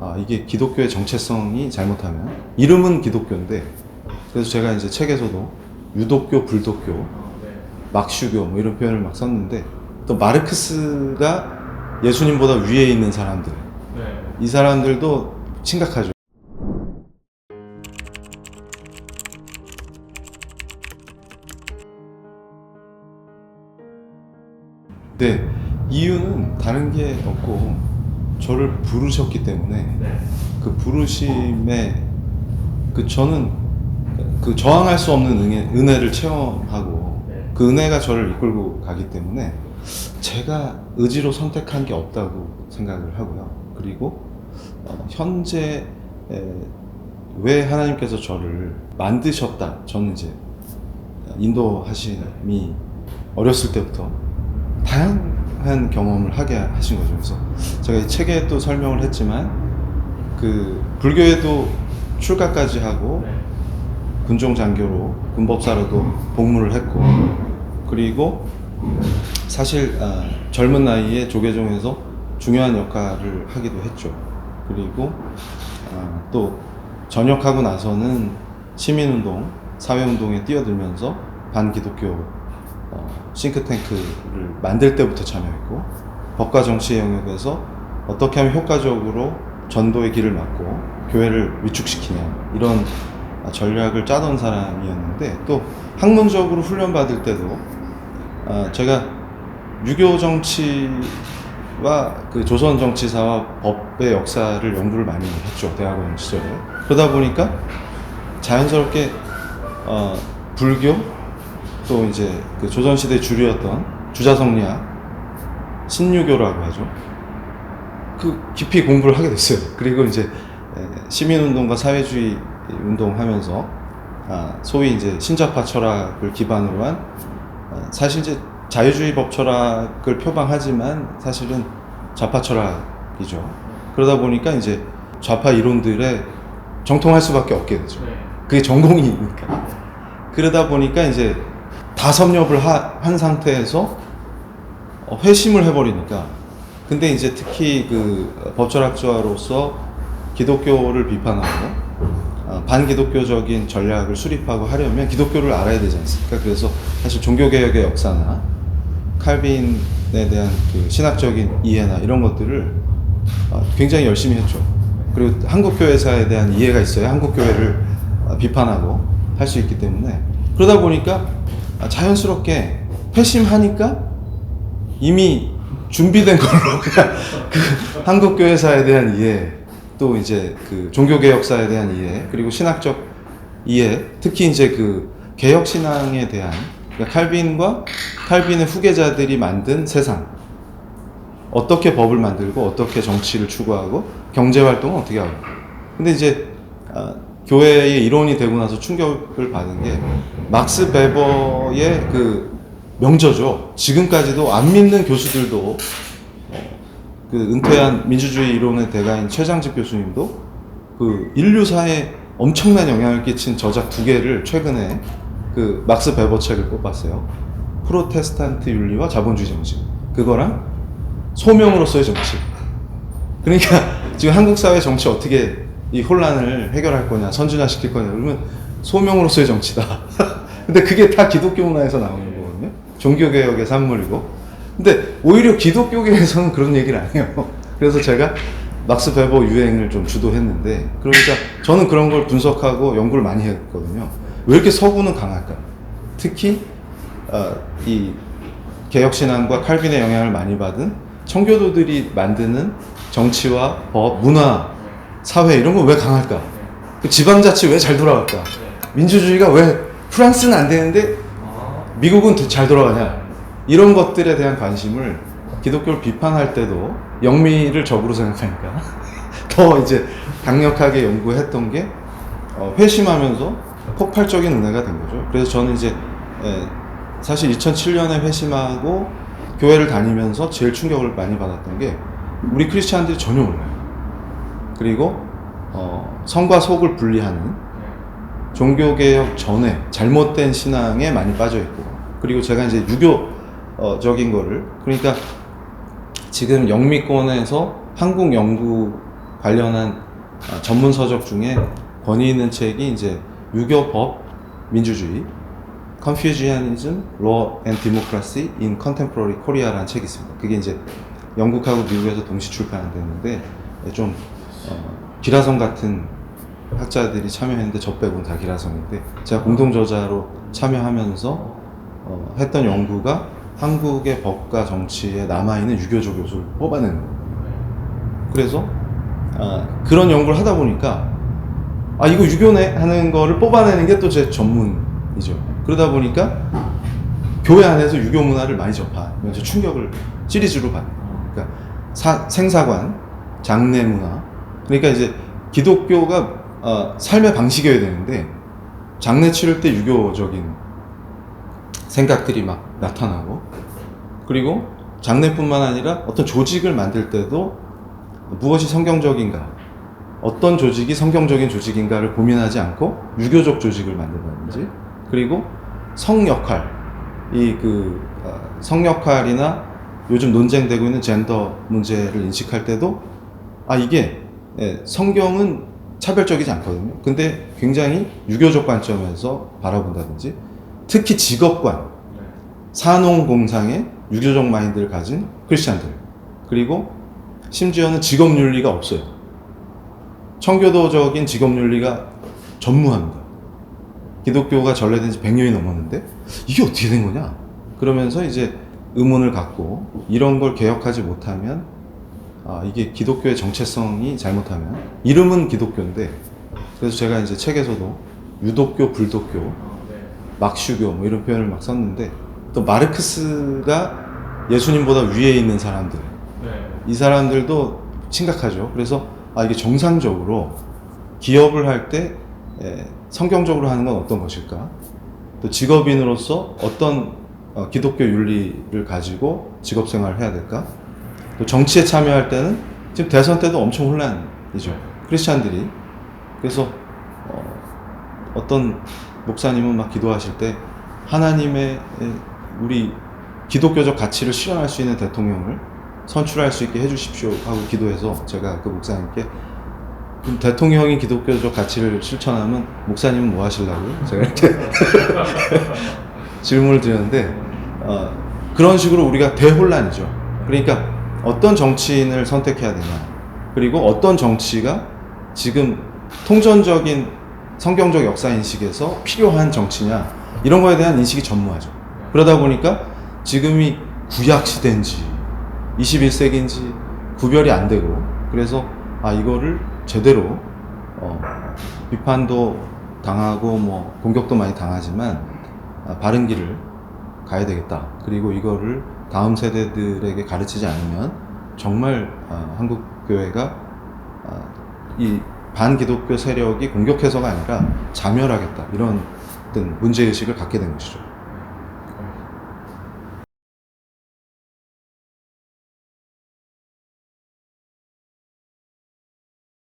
아, 이게 기독교의 정체성이 잘못하면 이름은 기독교인데 그래서 제가 이제 책에서도 유독교, 불독교, 막슈교 뭐 이런 표현을 막 썼는데 또 마르크스가 예수님보다 위에 있는 사람들 네. 이 사람들도 심각하죠. 네, 이유는 다른 게 없고 저를 부르셨기 때문에 네. 그 부르심에 그 저는 그 저항할 수 없는 은혜, 은혜를 체험하고 네. 그 은혜가 저를 이끌고 가기 때문에 제가 의지로 선택한 게 없다고 생각을 하고요. 그리고 어, 현재 에, 왜 하나님께서 저를 만드셨다. 저는 이제 인도하심이 어렸을 때부터 다양 한 경험을 하게 하신 거죠. 그래서 제가 이 책에 또 설명을 했지만 그 불교에도 출가까지 하고 네. 군종 장교로 군법사로도 복무를 했고 그리고 사실 아, 젊은 나이에 조계종에서 중요한 역할을 하기도 했죠. 그리고 아, 또 전역하고 나서는 시민운동, 사회운동에 뛰어들면서 반기독교 어, 싱크탱크를 만들 때부터 참여했고 법과 정치의 영역에서 어떻게 하면 효과적으로 전도의 길을 막고 교회를 위축시키냐 이런 전략을 짜던 사람이었는데 또 학문적으로 훈련받을 때도 아, 제가 유교 정치와 그 조선 정치사와 법의 역사를 연구를 많이 했죠 대학원 시절에. 그러다 보니까 자연스럽게 어, 불교 또 이제 그 조선 시대 주류였던 주자성리학 신유교라고 하죠 그 깊이 공부를 하게 됐어요 그리고 이제 에, 시민운동과 사회주의 운동하면서 아, 소위 이제 신자파 철학을 기반으로 한 아, 사실 이제 자유주의 법 철학을 표방하지만 사실은 좌파 철학이죠. 그러다 보니까 이제 좌파 이론들에 정통할 수밖에 없게 되죠. 네. 그게 전공이니까. 그러다 보니까 이제 다 섭렵을 하- 한 상태에서 어, 회심을 해버리니까. 근데 이제 특히 그 법철학자로서 기독교를 비판하고 어, 반기독교적인 전략을 수립하고 하려면 기독교를 알아야 되지 않습니까? 그래서 사실 종교개혁의 역사나 칼빈에 대한 그 신학적인 이해나 이런 것들을 어, 굉장히 열심히 했죠. 그리고 한국교회사에 대한 이해가 있어야 한국교회를 어, 비판하고 할 수 있기 때문에 그러다 보니까 아, 자연스럽게 회심하니까 이미 준비된 걸로 그 한국 교회사에 대한 이해 또 이제 그 종교 개혁사에 대한 이해 그리고 신학적 이해 특히 이제 그 개혁 신앙에 대한 그러니까 칼빈과 칼빈의 후계자들이 만든 세상. 어떻게 법을 만들고 어떻게 정치를 추구하고 경제 활동은 어떻게 하고. 근데 이제 아, 교회의 이론이 되고 나서 충격을 받은 게 막스 베버의 그 명저죠 지금까지도 안 믿는 교수들도 그 은퇴한 민주주의 이론의 대가인 최장집 교수님도 그 인류사에 엄청난 영향을 끼친 저작 두 개를 최근에 그 막스 베버 책을 뽑았어요. 프로테스탄트 윤리와 자본주의 정치. 그거랑 소명으로서의 정치. 그러니까 지금 한국 사회 정치 어떻게 이 혼란을 해결할 거냐, 선진화시킬 거냐, 그러면 소명으로서의 정치다. 근데 그게 다 기독교 문화에서 나오는 거거든요. 종교개혁의 산물이고. 근데 오히려 기독교계에서는 그런 얘기를 안 해요. 그래서 제가 막스 베버 유행을 좀 주도했는데, 그러니까 저는 그런 걸 분석하고 연구를 많이 했거든요. 왜 이렇게 서구는 강할까? 특히 어, 이 개혁신앙과 칼빈의 영향을 많이 받은 청교도들이 만드는 정치와 법, 문화, 사회 이런 거 왜 강할까? 그 지방자치 왜 잘 돌아갈까? 민주주의가 왜 프랑스는 안 되는데 아, 미국은 더잘 돌아가냐? 이런 것들에 대한 관심을 기독교를 비판할 때도 영미를 적으로 생각하니까 더 이제 강력하게 연구했던 게 어, 회심하면서 폭발적인 은혜가 된 거죠. 그래서 저는 이제 에, 사실 2007년에 회심하고 교회를 다니면서 제일 충격을 많이 받았던 게 우리 크리스찬들이 전혀 몰라요. 그리고 어, 성과 속을 분리하는 종교개혁 전에 잘못된 신앙에 많이 빠져 있고 그리고 제가 이제 유교적인 거를 그러니까 지금 영미권에서 한국 연구 관련한 아, 전문 서적 중에 권위 있는 책이 이제 유교법 민주주의 Confucianism, Law and Democracy in Contemporary Korea라는 책이 있습니다. 그게 이제 영국하고 미국에서 동시 출판됐는데 좀 어, 기라성 같은 학자들이 참여했는데 저 빼고는 다 기라성인데 제가 공동 저자로 참여하면서 어, 했던 연구가 한국의 법과 정치에 남아있는 유교적 요소를 뽑아내는 거예요. 그래서 아, 그런 연구를 하다 보니까 아 이거 유교네 하는 거를 뽑아내는 게 또 제 전문이죠. 그러다 보니까 교회 안에서 유교 문화를 많이 접하면서 충격을 시리즈로 받는. 그러니까 사- 생사관, 장례 문화. 그러니까 이제 기독교가 어, 삶의 방식이어야 되는데 장례 치를 때 유교적인 생각들이 막 나타나고 그리고 장례뿐만 아니라 어떤 조직을 만들 때도 무엇이 성경적인가 어떤 조직이 성경적인 조직인가를 고민하지 않고 유교적 조직을 만든다든지 그리고 성 역할 이 그 성 역할이나 요즘 논쟁되고 있는 젠더 문제를 인식할 때도 아 이게 예, 성경은 차별적이지 않거든요. 근데 굉장히 유교적 관점에서 바라본다든지 특히 직업관 산업공상의 유교적 마인드를 가진 크리스찬들 그리고 심지어는 직업 윤리가 없어요. 청교도적인 직업 윤리가 전무합니다. 기독교가 전래된 지 100년이 넘었는데 이게 어떻게 된 거냐? 그러면서 이제 의문을 갖고 이런 걸 개혁하지 못하면 아, 이게 기독교의 정체성이 잘못하면 이름은 기독교인데 그래서 제가 이제 책에서도 유독교, 불독교, 막슈교 뭐 이런 표현을 막 썼는데 또 마르크스가 예수님보다 위에 있는 사람들 이 사람들도 심각하죠. 그래서 아 이게 정상적으로 기업을 할 때 성경적으로 하는 건 어떤 것일까? 또 직업인으로서 어떤 어, 기독교 윤리를 가지고 직업 생활을 해야 될까? 또 정치에 참여할 때는 지금 대선 때도 엄청 혼란이죠. 크리스찬들이 그래서 어, 어떤 목사님은 막 기도하실 때 하나님의 에, 우리 기독교적 가치를 실현할 수 있는 대통령을 선출할 수 있게 해주십시오 하고 기도해서 제가 그 목사님께 그럼 대통령이 기독교적 가치를 실천하면 목사님은 뭐 하시려고요? 제가 이렇게 질문을 드렸는데 어, 그런 식으로 우리가 대혼란이죠. 그러니까 어떤 정치인을 선택해야 되냐 그리고 어떤 정치가 지금 통전적인 성경적 역사 인식에서 필요한 정치냐 이런 거에 대한 인식이 전무하죠. 그러다 보니까 지금이 구약 시대인지 21세기인지 구별이 안 되고 그래서 아 이거를 제대로 어, 비판도 당하고 뭐 공격도 많이 당하지만 아, 바른 길을 가야 되겠다. 그리고 이거를 다음 세대들에게 가르치지 않으면 정말 아, 한국 교회가 아, 이 반기독교 세력이 공격해서가 아니라 자멸하겠다 이런 문제 의식을 갖게 된 것이죠.